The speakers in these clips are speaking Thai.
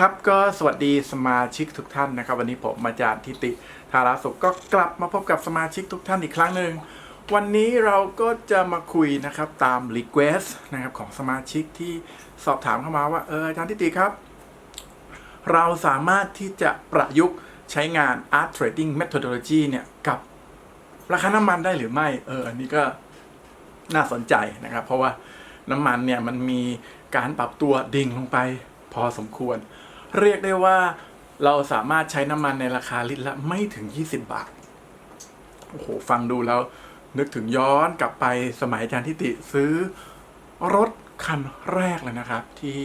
ครับก็สวัสดีสมาชิกทุกท่านนะครับ วันนี้ผมมาจากทิติธาราสุขก็กลับมาพบกับสมาชิกทุกท่านอีกครั้งหนึ่งวันนี้เราก็จะมาคุยนะครับตาม Request นะครับของสมาชิกที่สอบถามเข้ามาว่าเอออาจารย์ทิติครับ เราสามารถที่จะประยุกต์ใช้งาน Art Trading Methodology เนี่ยกับราคาน้ำมันได้หรือไม่เอออันนี้ก็น่าสนใจนะครับ เพราะว่าน้ำมันเนี่ยมันมีการปรับตัวดิ่งลงไปพอสมควร เรียกได้ว่าเราสามารถใช้น้ำมันในราคาลิตรละไม่ถึง 20 บาท โอ้โห ฟังดูแล้ว นึกถึงย้อนกลับไปสมัยอาจารย์ทิติซื้อรถคันแรกเลยนะครับ ที่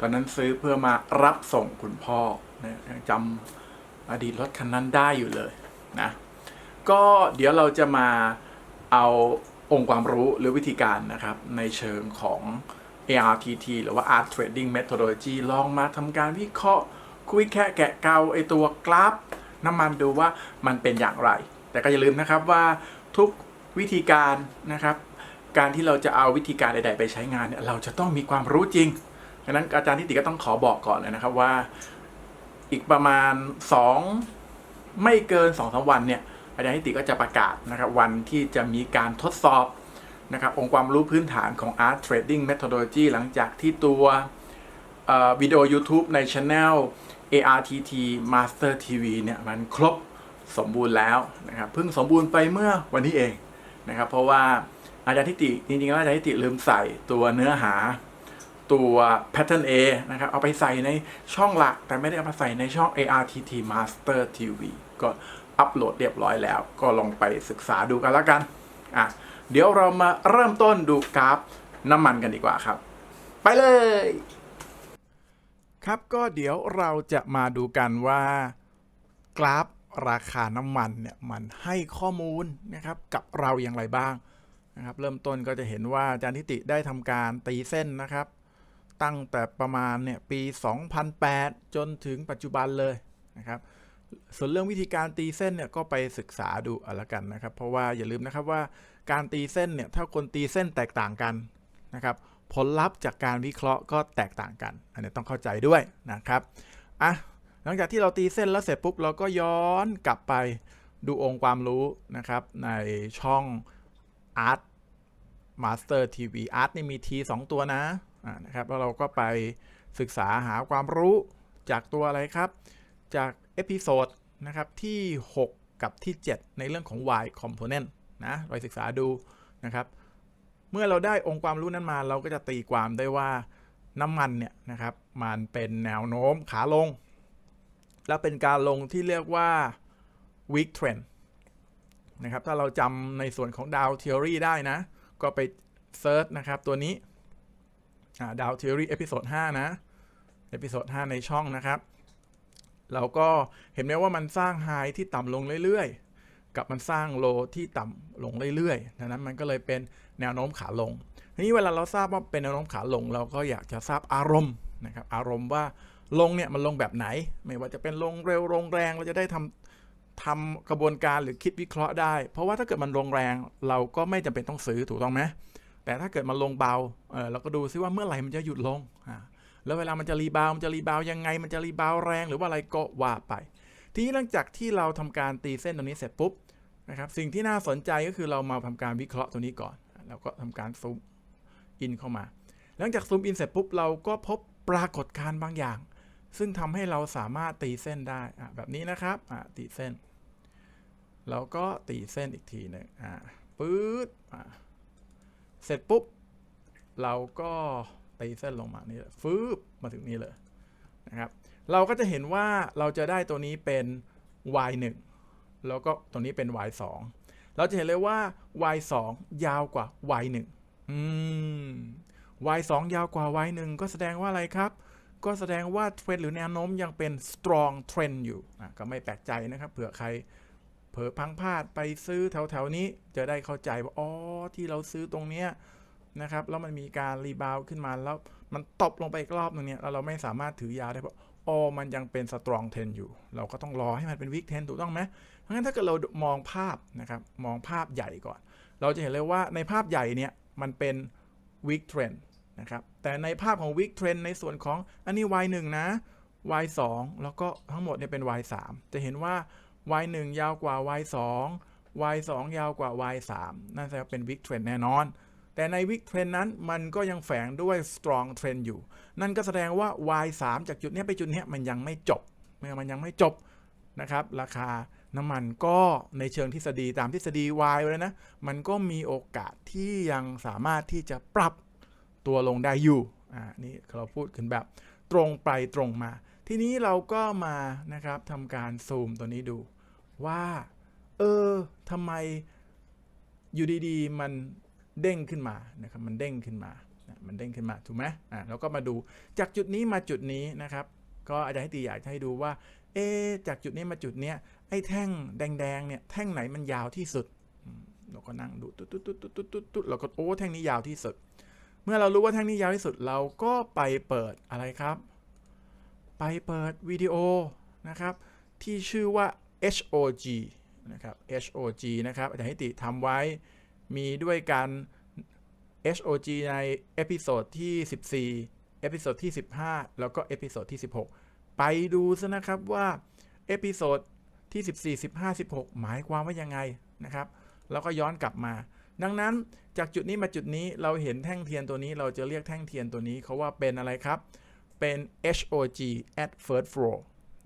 ตอนนั้นซื้อเพื่อมารับส่งคุณพ่อนะยังจำอดีตรถคันนั้นได้อยู่เลยนะ ก็เดี๋ยวเราจะมาเอาองค์ความรู้หรือวิธีการนะครับ ในเชิงของ ARTT หรือว่า Art Trading Methodology ลองมาทำการวิเคราะห์ คุยแค่แกะเกาไอตัวกราฟน้ำมันดูว่ามันเป็นอย่างไร แต่ก็อย่าลืมนะครับว่าทุกวิธีการนะครับ การที่เราจะเอาวิธีการใด ๆ ไปใช้งานเนี่ยเราจะต้องมีความรู้จริงดังนั้นอาจารย์ทิติก็ต้องขอบอกก่อนเลยนะครับว่าอีกประมาณ 2 ไม่เกิน2อสวันเนี่ยอาจารย์ทิติก็จะประกาศนะครับวันที่จะมีการทดสอบ นะครับองค์ความรู้พื้นฐานของ Art Trading Methodology หลังจากที่ตัววิดีโอ YouTube ใน Channel ARTT Master TV เนี่ยมันครบสมบูรณ์แล้วนะครับเพิ่งสมบูรณ์ไปเมื่อวันนี้เองนะครับเพราะว่าอาจารย์ทิติจริงๆแล้วอาจารย์ทิติลืมใส่ตัวเนื้อหาตัว Pattern A นะครับเอาไปใส่ในช่องหลัก แต่ไม่ได้เอามาใส่ในช่อง ARTT Master TV ก็อัปโหลดเรียบร้อยแล้ว ก็ลองไปศึกษาดูกันแล้วกันอะ เดี๋ยวเรามาเริ่มต้นดูกราฟน้ำมันกันดีกว่าครับ ไปเลย ครับก็เดี๋ยวเราจะมาดูกันว่ากราฟราคาน้ำมันเนี่ยมันให้ข้อมูลนะครับกับเราอย่างไรบ้างนะครับ เริ่มต้นก็จะเห็นว่าอาจารย์ทิติได้ทำการตีเส้นนะครับ ตั้งแต่ประมาณเนี่ยปี 2008 จนถึงปัจจุบันเลยนะครับ ส่วนเรื่องวิธีการตีเส้นเนี่ยก็ไปศึกษาดูเอาละกันนะครับ เพราะว่าอย่าลืมนะครับว่าการตีเส้นเนี่ยถ้าคนตีเส้นแตกต่างกันนะครับ ผลลัพธ์จากการวิเคราะห์ก็แตกต่างกัน อันนี้ต้องเข้าใจด้วยนะครับอะหลังจากที่เราตีเส้นแล้วเสร็จปุ๊บเราก็ย้อนกลับไปดูองค์ความรู้นะครับในช่อง Art Master TV Art นี่มี T 2 ตัวนะอ่านะครับแล้วเราก็ไปศึกษาหาความรู้จากตัวอะไรครับ จากเอพิโซดนะครับที่ 6 กับที่ 7 ในเรื่องของ Y component นะไปศึกษาดูนะครับ เมื่อเราได้องค์ความรู้นั้นมาเราก็จะตีความได้ว่าน้ำมันเนี่ยนะครับมันเป็นแนวโน้มขาลง และเป็นการลงที่เรียกว่า weak trend นะครับถ้าเราจำในส่วนของดาวเทอรี่ได้นะ ก็ไปเซิร์ชนะครับตัวนี้ดาวเทอรี่เอพิโซด5นะเอพิโซด5ในช่องนะครับ เราก็เห็นไหมว่ามันสร้างไฮที่ต่ำลงเรื่อยๆ กับมันสร้างโลที่ต่ำลงเรื่อยๆดังนั้นมันก็เลยเป็นแนวโน้มขาลง ทีนี้เวลาเราทราบว่าเป็นแนวโน้มขาลง เราก็อยากจะทราบอารมณ์นะครับ อารมณ์ว่าลงเนี่ยมันลงแบบไหน ไม่ว่าจะเป็นลงเร็วลงแรงเราจะได้ทำทำกระบวนการหรือคิดวิเคราะห์ได้ เพราะว่าถ้าเกิดมันลงแรงเราก็ไม่จำเป็นต้องซื้อถูกต้องไหมแต่ถ้าเกิดมันลงเบาเออเราก็ดูซิว่าเมื่อไหร่มันจะหยุดลงอ่า แล้วเวลามันจะรีบาวมันจะรีบาวยังไง มันจะรีบาวแรงหรือว่าอะไรก็ว่าไป ทีนี้หลังจากที่เราทำการตีเส้นตรงนี้เสร็จปุ๊บนะครับสิ่งที่น่าสนใจก็คือเรามาทำการวิเคราะห์ตัวนี้ก่อน แล้วก็ทำการซูมอินเข้ามา หลังจากซูมอินเสร็จปุ๊บเราก็พบปรากฏการณ์บางอย่าง ซึ่งทำให้เราสามารถตีเส้นได้แบบนี้นะครับตีเส้นเราก็ตีเส้นอีกทีหนึ่งอะปื๊ดเสร็จปุ๊บ เราก็ ตีเส้นลงมานี่ยฟืบมาถึงนี่เลยนะครับเราก็จะเห็นว่าเราจะได้ตัวนี้เป็น y 1แล้วก็ตัวนี้เป็น y 2เราจะเห็นเลยว่า y 2ยาวกว่า y 1อืม y 2ยาวกว่า y 1ก็แสดงว่าอะไรครับก็แสดงว่าเทรนหรือแนวโน้มยังเป็น strong trend อยู่อะก็ไม่แปลกใจนะครับเผื่อใครเผลอพังพลาดไปซื้อแถวๆนี้ จะได้เข้าใจว่าอ๋อที่เราซื้อตรงเนี้ย นะครับแล้วมันมีการรีบาวขึ้นมาแล้วมันตบลงไปอีกรอบนึงเนี่ยแล้วเราไม่สามารถถือยาวได้เพราะอ๋อมันยังเป็น strong trend อยู่ เราก็ต้องรอให้มันเป็น weak trend ถูกต้องไหมเพราะงั้นถ้าเกิดเรามองภาพนะครับมองภาพใหญ่ก่อน เราจะเห็นเลยว่าในภาพใหญ่เนี่ยมันเป็น weak trend นะครับแต่ในภาพของ weak trend ในส่วนของอันนี้ y 1นะ y 2แล้วก็ทั้งหมดเนี่ยเป็น y 3จะเห็นว่า y 1ยาวกว่า y 2 y 2ยาวกว่า y 3นั่นแสดงว่าเป็น weak trend แน่นอน แต่ใน weak trend นั้นมันก็ยังแฝงด้วย strong trend อยู่ นั่นก็แสดงว่า y 3 จากจุดนี้ไปจุดนี้มันยังไม่จบมันยังไม่จบนะครับ ราคาน้ำมันก็ในเชิงทฤษฎีตามทฤษฎี Y เลยนะ มันก็มีโอกาสที่ยังสามารถที่จะปรับตัวลงได้อยู่อ่านี่เราพูดขึ้นแบบตรงไปตรงมา ทีนี้เราก็มานะครับทำการซูมตัวนี้ดูว่า เออทำไมอยู่ดีๆ มัน เด้งขึ้นมานะครับมันเด้งขึ้นมามันเด้งขึ้นมาถูกไหมอ่าเราก็มาดูจากจุดนี้มาจุดนี้นะครับ ก็อาจารย์ให้ตีอยากจะให้ดูว่า เอะจากจุดนี้มาจุดเนี้ยไอ้แท่งแดงๆเนี่ยแท่งไหนมันยาวที่สุดเราก็นั่งดูตุ๊ดตุ๊ดตุ๊ดตุ๊ดตุ๊ดตุ๊ดตุ๊ดเราก็โอ้แท่งนี้ยาวที่สุด เมื่อเรารู้ว่าแท่งนี้ยาวที่สุดเราก็ไปเปิดอะไรครับ ไปเปิดวิดีโอนะครับ ที่ชื่อว่า HOG นะครับ HOG นะครับอาจารย์ฮิติทำไว้ มีด้วยกัน HOG ในเอพิโซดที่ 14 เอพิโซดที่ 15 แล้วก็เอพิโซดที่ 16 ไปดูซะนะครับว่าเอพิโซดที่ 14 15 16 หมายความว่ายังไงนะครับ แล้วก็ย้อนกลับมา ดังนั้นจากจุดนี้มาจุดนี้เราเห็นแท่งเทียนตัวนี้เราจะเรียกแท่งเทียนตัวนี้เขาว่าเป็นอะไรครับ เป็น HOG at first floor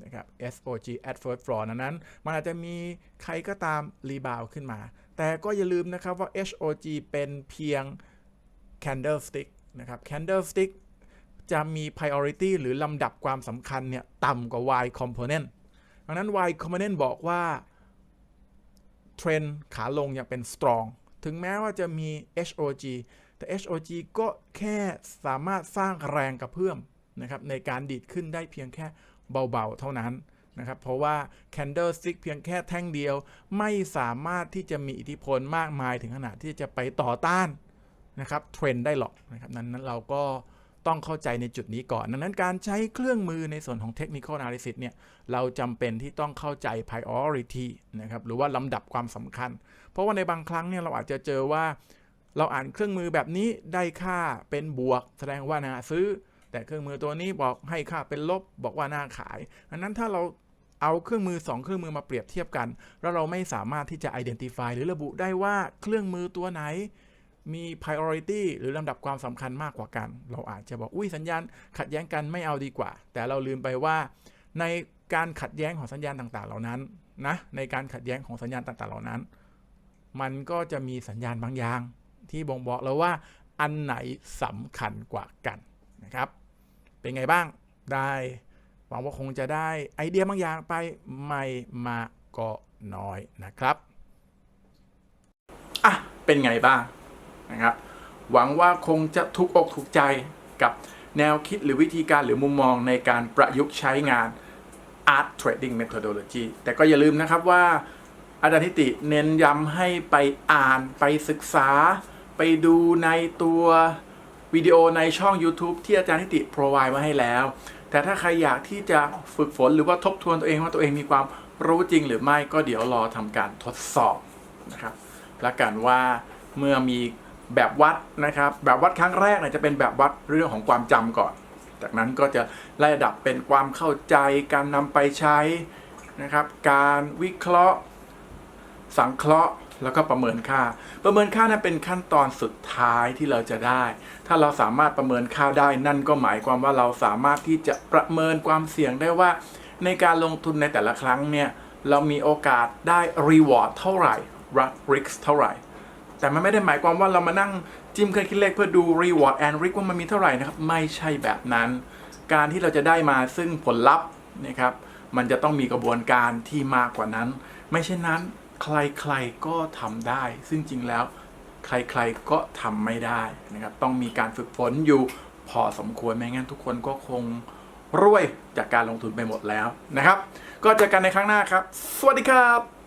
นะครับ SOG at first floor นั้นนั้นมันอาจจะมีใครก็ตามรีบาวขึ้นมา แต่ก็อย่าลืมนะครับว่า HOG เป็นเพียง candlestick นะครับ candlestick จะมี priority หรือลำดับความสำคัญเนี่ยต่ำกว่า Y component ดังนั้น Y component บอกว่า เทรนขาลงยังเป็น strong ถึงแม้ว่าจะมี HOG แต่ HOG ก็แค่สามารถสร้างแรงกระเพื่อมนะครับในการดีดขึ้นได้เพียงแค่เบาๆ เท่านั้น นะครับ เพราะว่า candlestick เพียงแค่แท่งเดียวไม่สามารถที่จะมีอิทธิพลมากมายถึงขนาดที่จะไปต่อต้านนะครับเทรนได้หรอกนะครับนั้นนั้นเราก็ต้องเข้าใจในจุดนี้ก่อน ดังนั้นการใช้เครื่องมือในส่วนของ technical analysis เนี่ย เราจำเป็นที่ต้องเข้าใจ priority นะครับ หรือว่าลำดับความสำคัญ เพราะว่าในบางครั้งเนี่ย เราอาจจะเจอว่าเราอ่านเครื่องมือแบบนี้ได้ค่าเป็นบวก แสดงว่าน่าซื้อ แต่เครื่องมือตัวนี้บอกให้ค่าเป็นลบ บอกว่าน่าขายดังนั้นถ้าเรา เอาเครื่องมือ 2 เครื่องมือมาเปรียบเทียบกัน แล้วเราไม่สามารถที่จะ identify หรือระบุได้ว่าเครื่องมือตัวไหนมี priority หรือลำดับความสำคัญมากกว่ากัน เราอาจจะบอก อุ้ยสัญญาณขัดแย้งกันไม่เอาดีกว่า แต่เราลืมไปว่า ในการขัดแย้งของสัญญาณต่างๆ เหล่านั้นนะในการขัดแย้งของสัญญาณต่างๆ เหล่านั้น มันก็จะมีสัญญาณบางอย่าง ที่บ่งบอกเราว่าอันไหนสำคัญกว่ากันนะครับ เป็นไงบ้างได้ หวังว่าคงจะได้ไอเดียบางอย่างไปไม่มาก็น้อยนะครับอะเป็นไงบ้างนะครับ หวังว่าคงจะทุกอกถูกใจกับแนวคิดหรือวิธีการหรือมุมมองในการประยุกต์ใช้งาน Art Trading Methodology แต่ก็อย่าลืมนะครับว่าอาจารย์ทิติเน้นย้ำให้ไปอ่านไปศึกษา ไปดูในตัววิดีโอในช่อง YouTube ที่อาจารย์ทิติ provide มาให้แล้ว แต่ถ้าใครอยากที่จะฝึกฝนหรือว่าทบทวนตัวเองว่าตัวเองมีความรู้จริงหรือไม่ก็เดี๋ยวรอทำการทดสอบนะครับและกันว่าเมื่อมีแบบวัดนะครับ แบบวัดครั้งแรกเนี่ยจะเป็นแบบวัดเรื่องของความจำก่อน จากนั้นก็จะไล่ระดับเป็นความเข้าใจการนำไปใช้นะครับ การวิเคราะห์ สังเคราะห์ แล้วก็ประเมินค่า ประเมินค่านั้นเป็นขั้นตอนสุดท้ายที่เราจะได้ ถ้าเราสามารถประเมินค่าได้นั่นก็หมายความว่าเราสามารถที่จะประเมินความเสี่ยงได้ว่า ในการลงทุนในแต่ละครั้งเนี่ยเรามีโอกาสได้ reward เท่าไหร่ risk เท่าไหร่ แต่มันไม่ได้หมายความว่าเรามานั่งจิ้มเครื่องคิดเลขเพื่อดู reward and risk ว่ามันมีเท่าไหร่นะครับไม่ใช่แบบนั้น การที่เราจะได้มาซึ่งผลลัพธ์นะครับมันจะต้องมีกระบวนการที่มากกว่านั้น ไม่เช่นนั้น ใครๆก็ทำได้ ซึ่งจริงแล้วใครๆก็ทำไม่ได้นะครับ ต้องมีการฝึกฝนอยู่พอสมควรไม่งั้นทุกคนก็คงรวยจากการลงทุนไปหมดแล้วนะครับ ก็เจอกันในครั้งหน้าครับ สวัสดีครับ